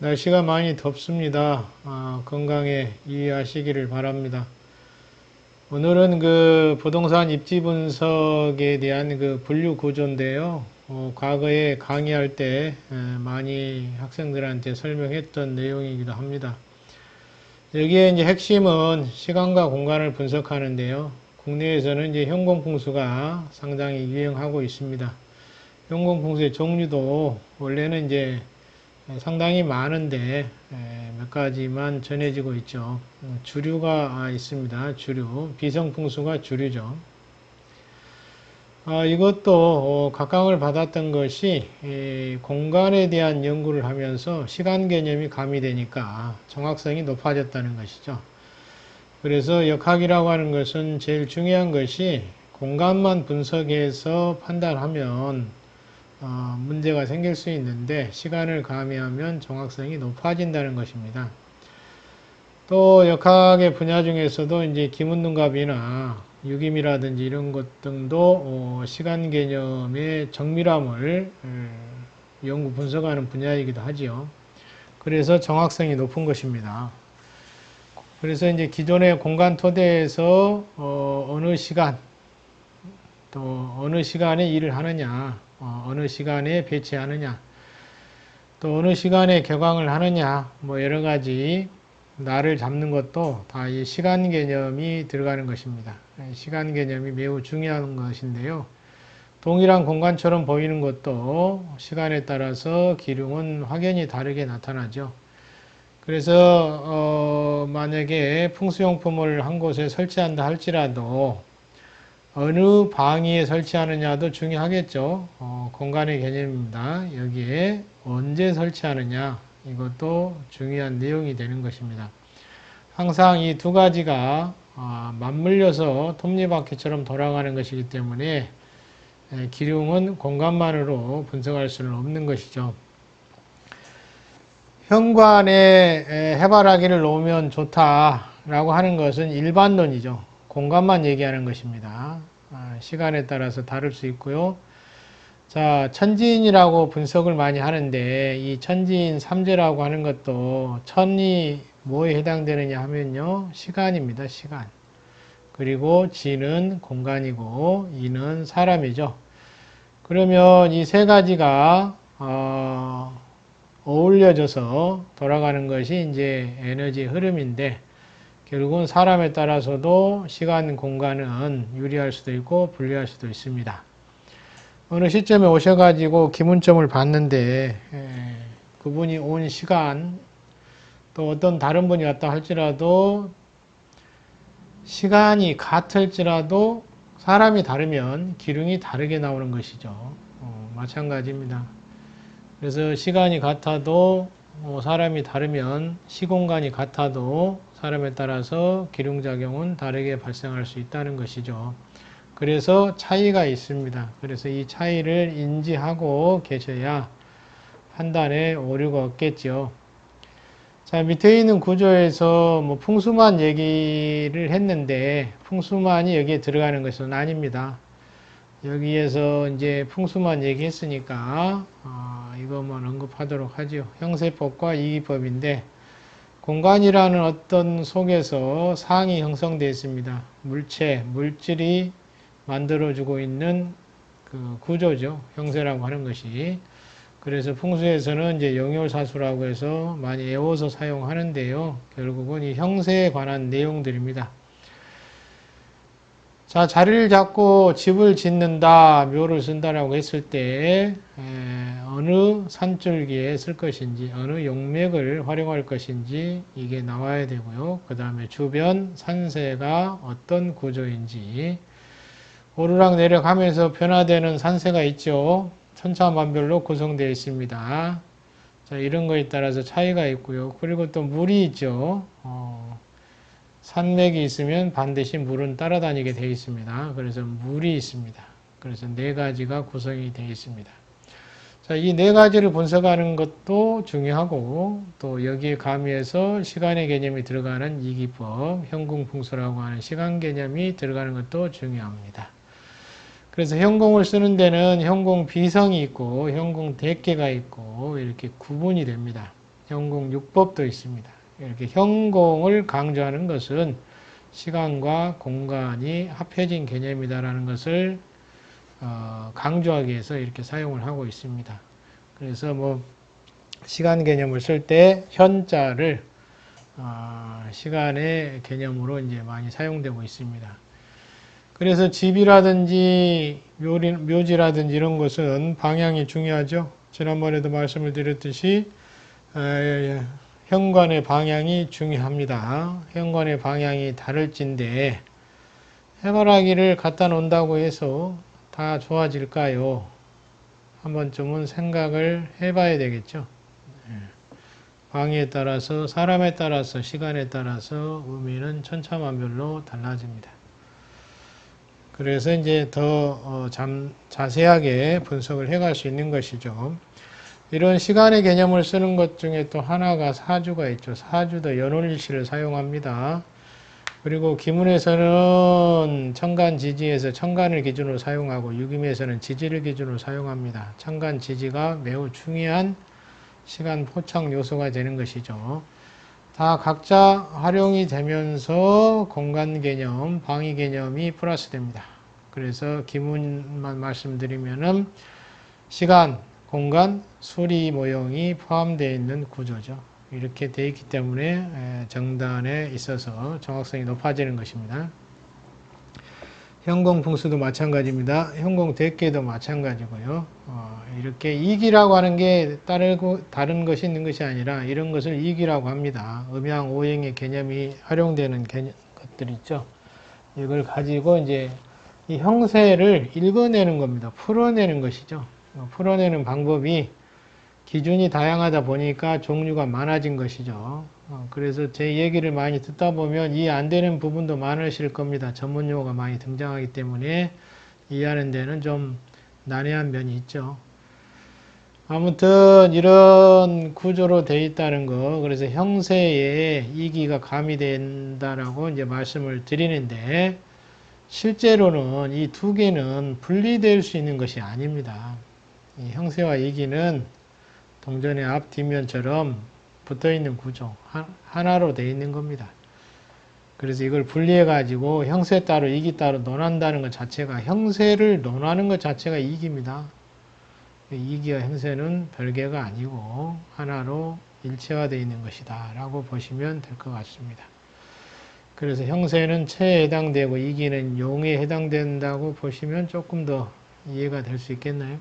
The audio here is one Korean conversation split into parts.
날씨가 많이 덥습니다. 아, 건강에 유의하시기를 바랍니다. 오늘은 그 부동산 입지 분석에 대한 그 분류 구조인데요. 어, 과거에 강의할 때 에, 많이 학생들한테 설명했던 내용이기도 합니다. 여기에 이제 핵심은 시간과 공간을 분석하는데요. 국내에서는 이제 현공풍수가 상당히 유행하고 있습니다. 현공풍수의 종류도 원래는 이제 상당히 많은데 몇 가지만 전해지고 있죠. 음, 주류가 있습니다. 주류. 비성풍수가 주류죠. 아, 이것도 어, 각광을 받았던 것이 공간에 대한 연구를 하면서 시간 개념이 가미되니까 정확성이 높아졌다는 것이죠. 그래서 역학이라고 하는 것은 제일 중요한 것이 공간만 분석해서 판단하면 어, 문제가 생길 수 있는데 시간을 가미하면 정확성이 높아진다는 것입니다. 또 역학의 분야 중에서도 이제 기문능갑이나 유김이라든지 이런 것 등도 어, 시간 개념의 정밀함을 음, 연구 분석하는 분야이기도 하지요. 그래서 정확성이 높은 것입니다. 그래서 이제 기존의 공간 토대에서 어, 느 시간 또 어느 시간에 일을 하느냐 어, 느 시간에 배치하느냐 또 어느 시간에 개광을 하느냐 뭐 여러 가지 나를 잡는 것도 다 이 시간 개념이 들어가는 것입니다. 시간 개념이 매우 중요한 것인데요. 동일한 공간처럼 보이는 것도 시간에 따라서 기lum은 확연히 다르게 나타나죠. 그래서 어 만약에 풍수용품을 한 곳에 설치한다 할지라도 어느 방위에 설치하느냐도 중요하겠죠. 어 공간의 개념입니다. 여기에 언제 설치하느냐 이것도 중요한 내용이 되는 것입니다. 항상 이 두 가지가 아, 맞물려서 톱니바퀴처럼 돌아가는 것이기 때문에 기lum은 공간만으로 분석할 수는 없는 것이죠. 현관에 해바라기를 놓으면 좋다라고 하는 것은 일반론이죠. 공간만 얘기하는 것입니다. 아, 시간에 따라서 다를 수 있고요. 자, 천지인이라고 분석을 많이 하는데 이 천지인 3제라고 하는 것도 천이 뭐에 해당되느냐 하면요. 시간입니다. 시간. 그리고 지는 공간이고 이는 사람이죠. 그러면 이 세 가지가 어, 어울려져서 돌아가는 것이 이제 에너지 흐름인데 결국은 사람에 따라서도 시간, 공간은 유리할 수도 있고 불리할 수도 있습니다. 어느 시점에 오셔가지고 기문점을 봤는데 에, 그분이 온 시간 또 어떤 다른 분이 왔다 할지라도 시간이 같을지라도 사람이 다르면 기lum이 다르게 나오는 것이죠. 어, 마찬가지입니다. 그래서 시간이 같아도 어, 사람이 다르면 시공간이 같아도 사람에 따라서 기lum작용은 다르게 발생할 수 있다는 것이죠. 그래서 차이가 있습니다. 그래서 이 차이를 인지하고 계셔야 판단에 오류가 없겠죠. 자, 밑에 있는 구조에서 뭐 풍수만 얘기를 했는데 풍수만이 여기에 들어가는 것은 아닙니다. 여기에서 이제 풍수만 얘기했으니까 어, 이것만 언급하도록 하죠. 형세법과 이기법인데 공간이라는 어떤 속에서 상이 형성되어 있습니다. 물체, 물질이 만들어주고 있는 그 구조죠. 형세라고 하는 것이. 그래서 풍수에서는 이제 영열사수라고 해서 많이 애워서 사용하는데요. 결국은 이 형세에 관한 내용들입니다. 자, 자리를 잡고 집을 짓는다, 묘를 쓴다라고 했을 때, 에, 어느 산줄기에 쓸 것인지, 어느 용맥을 활용할 것인지, 이게 나와야 되고요. 그 다음에 주변 산세가 어떤 구조인지, 오르락 내려 가면서 변화되는 산세가 있죠. 천차만별로 구성되어 있습니다. 자, 이런 거에 따라서 차이가 있고요. 그리고 또 물이 있죠. 어, 산맥이 있으면 반드시 물은 따라다니게 되어 있습니다. 그래서 물이 있습니다. 그래서 네 가지가 구성이 되어 있습니다. 자, 이 네 가지를 분석하는 것도 중요하고 또 여기에 가미해서 시간의 개념이 들어가는 이 기법, 현궁풍수라고 하는 시간 개념이 들어가는 것도 중요합니다. 그래서 현공을 쓰는 데는 현공 비성이 있고 현공 대개가 있고 이렇게 구분이 됩니다. 현공 6법도 있습니다. 이렇게 현공을 강조하는 것은 시간과 공간이 합해진 개념이다라는 것을 어, 강조하기 위해서 이렇게 사용을 하고 있습니다. 그래서 뭐 시간 개념을 쓸 때 현자를 어, 시간의 개념으로 이제 많이 사용되고 있습니다. 그래서 집이라든지 묘리, 묘지라든지 이런 것은 방향이 중요하죠. 지난번에도 말씀을 드렸듯이 에, 현관의 방향이 중요합니다. 현관의 방향이 다를진데 해바라기를 갖다 놓는다고 해서 다 좋아질까요? 한 번쯤은 생각을 해봐야 되겠죠. 예. 방에 따라서 사람에 따라서 시간에 따라서 의미는 천차만별로 달라집니다. 그래서 이제 더 어, 잠, 자세하게 분석을 해갈 수 있는 것이죠. 이런 시간의 개념을 쓰는 것 중에 또 하나가 사주가 있죠. 사주도 연월일시를 사용합니다. 그리고 기문에서는 천간 지지에서 천간을 기준으로 사용하고 유김에서는 지지를 기준으로 사용합니다. 천간 지지가 매우 중요한 시간 포착 요소가 되는 것이죠. 다 각자 활용이 되면서 공간 개념, 방위 개념이 플러스 됩니다. 그래서 기문만 말씀드리면은 시간, 공간, 수리 모형이 포함되어 있는 구조죠. 이렇게 되어 있기 때문에 정단에 있어서 정확성이 높아지는 것입니다. 현공 풍수도 마찬가지입니다. 현공 대계도 마찬가지고요. 어, 이렇게 이기라고 하는 게 다르고, 다른 것이 있는 것이 아니라 이런 것을 이기라고 합니다. 음양 오행의 개념이 활용되는 개념, 것들 있죠. 이걸 가지고 이제 이 형세를 읽어내는 겁니다. 풀어내는 것이죠. 어, 풀어내는 방법이 기준이 다양하다 보니까 종류가 많아진 것이죠. 어, 그래서 제 얘기를 많이 듣다 보면 이해 안 되는 부분도 많으실 겁니다. 전문 용어가 많이 등장하기 때문에 이해하는 데는 좀 난해한 면이 있죠. 아무튼 이런 구조로 되어 있다는 거 그래서 형세에 이기가 가미된다라고 이제 말씀을 드리는데 실제로는 이 두 개는 분리될 수 있는 것이 아닙니다. 형세와 이기는 동전의 앞 뒷면처럼 붙어 있는 구조 하나로 되어 있는 겁니다. 그래서 이걸 분리해 가지고 형세 따로 이기 따로 논한다는 것 자체가 형세를 논하는 것 자체가 이기입니다. 이기와 형세는 별개가 아니고 하나로 일체화되어 있는 것이다 라고 보시면 될 것 같습니다. 그래서 형세는 체에 해당되고 이기는 용에 해당된다고 보시면 조금 더 이해가 될 수 있겠나요?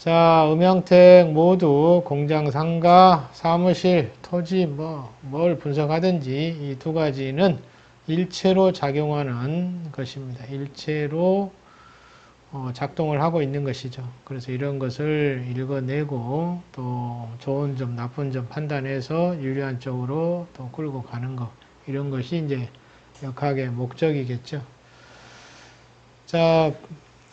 자, 음영택 모두 공장, 상가, 사무실, 토지, 뭐, 뭘 분석하든지 이 두 가지는 일체로 작용하는 것입니다. 일체로 어, 작동을 하고 있는 것이죠. 그래서 이런 것을 읽어내고 또 좋은 점, 나쁜 점 판단해서 유리한 쪽으로 또 끌고 가는 것. 이런 것이 이제 역학의 목적이겠죠. 자,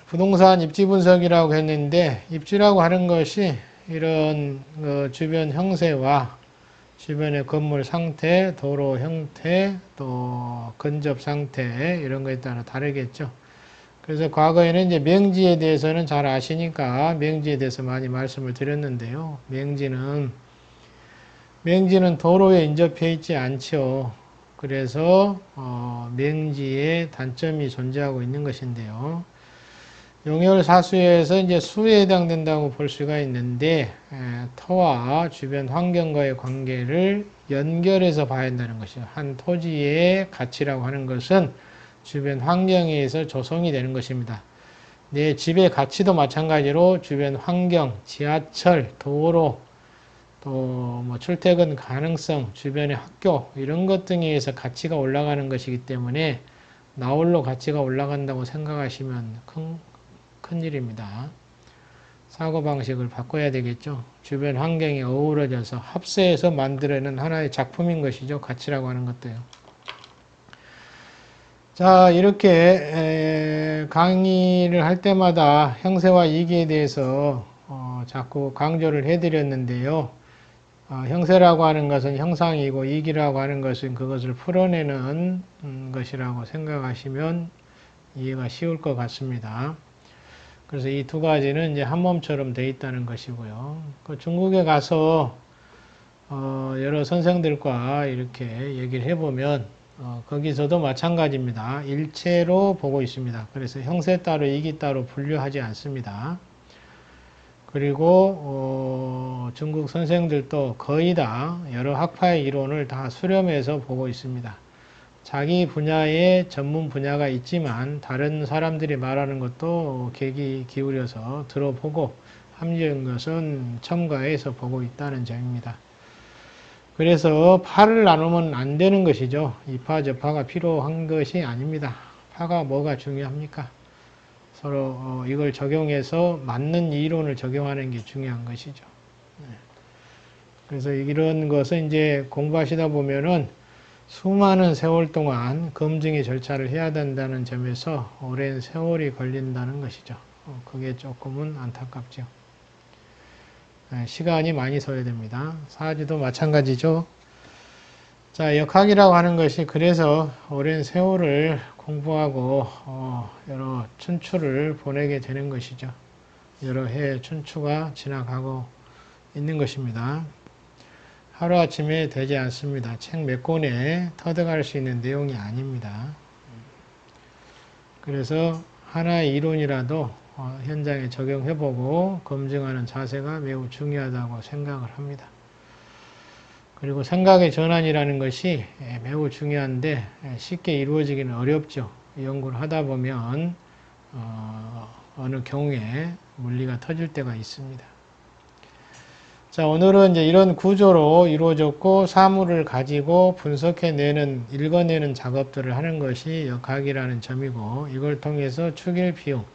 부동산 입지 분석이라고 했는데 입지라고 하는 것이 이런 어, 주변 형세와 주변의 건물 상태, 도로 형태, 또 근접 상태 이런 거에 따라 다르겠죠. 그래서 과거에는 이제 명지에 대해서는 잘 아시니까 명지에 대해서 많이 말씀을 드렸는데요. 명지는 명지는 도로에 인접해 있지 않죠. 그래서 어, 명지에 단점이 존재하고 있는 것인데요. 용열 사수에서 이제 수에 해당된다고 볼 수가 있는데 에, 터와 주변 환경과의 관계를 연결해서 봐야 한다는 것이죠. 한 토지의 가치라고 하는 것은 주변 환경에 의해서 조성이 되는 것입니다. 내 집의 가치도 마찬가지로 주변 환경, 지하철, 도로, 또 뭐 출퇴근 가능성, 주변의 학교 이런 것 등에 의해서 가치가 올라가는 것이기 때문에 나홀로 가치가 올라간다고 생각하시면 큰 큰일입니다. 사고방식을 바꿔야 되겠죠. 주변 환경에 어우러져서 합세해서 만들어낸 하나의 작품인 것이죠. 가치라고 하는 것도요. 자, 이렇게 강의를 할 때마다 형세와 이기에 대해서 어, 자꾸 강조를 해드렸는데요. 어, 형세라고 하는 것은 형상이고 이기라고 하는 것은 그것을 풀어내는 음, 것이라고 생각하시면 이해가 쉬울 것 같습니다. 그래서 이 두 가지는 이제 한 몸처럼 돼 있다는 것이고요. 그 중국에 가서 어, 여러 선생들과 이렇게 얘기를 해보면 어, 거기서도 마찬가지입니다. 일체로 보고 있습니다. 그래서 형세 따로 이기 따로 분류하지 않습니다. 그리고 어, 중국 선생들도 거의 다 여러 학파의 이론을 다 수렴해서 보고 있습니다. 자기 분야의 전문 분야가 있지만 다른 사람들이 말하는 것도 계기 기울여서 들어보고 합리적인 것은 첨가해서 보고 있다는 점입니다. 그래서 파를 나누면 안 되는 것이죠. 이파 저파가 필요한 것이 아닙니다. 파가 뭐가 중요합니까? 서로 어, 이걸 적용해서 맞는 이론을 적용하는 게 중요한 것이죠. 네. 그래서 이런 것은 이제 공부하시다 보면은 수많은 세월 동안 검증의 절차를 해야 된다는 점에서 오랜 세월이 걸린다는 것이죠. 어, 그게 조금은 안타깝죠. 네, 시간이 많이 소요됩니다. 사지도 마찬가지죠. 자, 역학이라고 하는 것이 그래서 오랜 세월을 공부하고 어, 여러 춘추를 보내게 되는 것이죠. 여러 해 춘추가 지나가고 있는 것입니다. 하루아침에 되지 않습니다. 책 몇 권에 터득할 수 있는 내용이 아닙니다. 그래서 하나의 이론이라도 어, 현장에 적용해보고 검증하는 자세가 매우 중요하다고 생각을 합니다. 그리고 생각의 전환이라는 것이 예, 매우 중요한데 예, 쉽게 이루어지기는 어렵죠. 연구를 하다 보면 어, 어느 경우에 물리가 터질 때가 있습니다. 자, 오늘은 이제 이런 구조로 이루어졌고 사물을 가지고 분석해내는, 읽어내는 작업들을 하는 것이 역학이라는 점이고 이걸 통해서 축일 비용,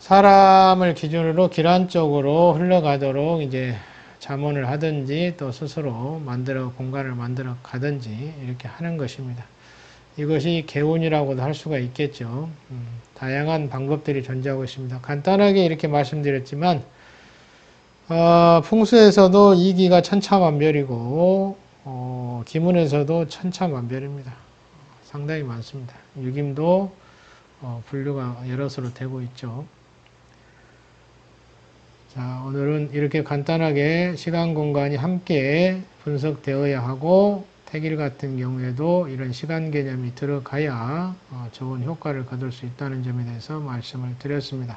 사람을 기준으로 기란적으로 흘러가도록 이제 자문을 하든지 또 스스로 만들어 공간을 만들어 가든지 이렇게 하는 것입니다. 이것이 개운이라고도 할 수가 있겠죠. 음, 다양한 방법들이 존재하고 있습니다. 간단하게 이렇게 말씀드렸지만 어, 풍수에서도 이기가 천차만별이고 어, 기문에서도 천차만별입니다. 상당히 많습니다. 유김도 어, 분류가 여럿으로 되고 있죠. 자, 오늘은 이렇게 간단하게 시간 공간이 함께 분석되어야 하고 택일 같은 경우에도 이런 시간 개념이 들어가야 어, 좋은 효과를 거둘 수 있다는 점에 대해서 말씀을 드렸습니다.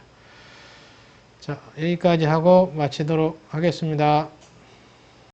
자, 여기까지 하고 마치도록 하겠습니다.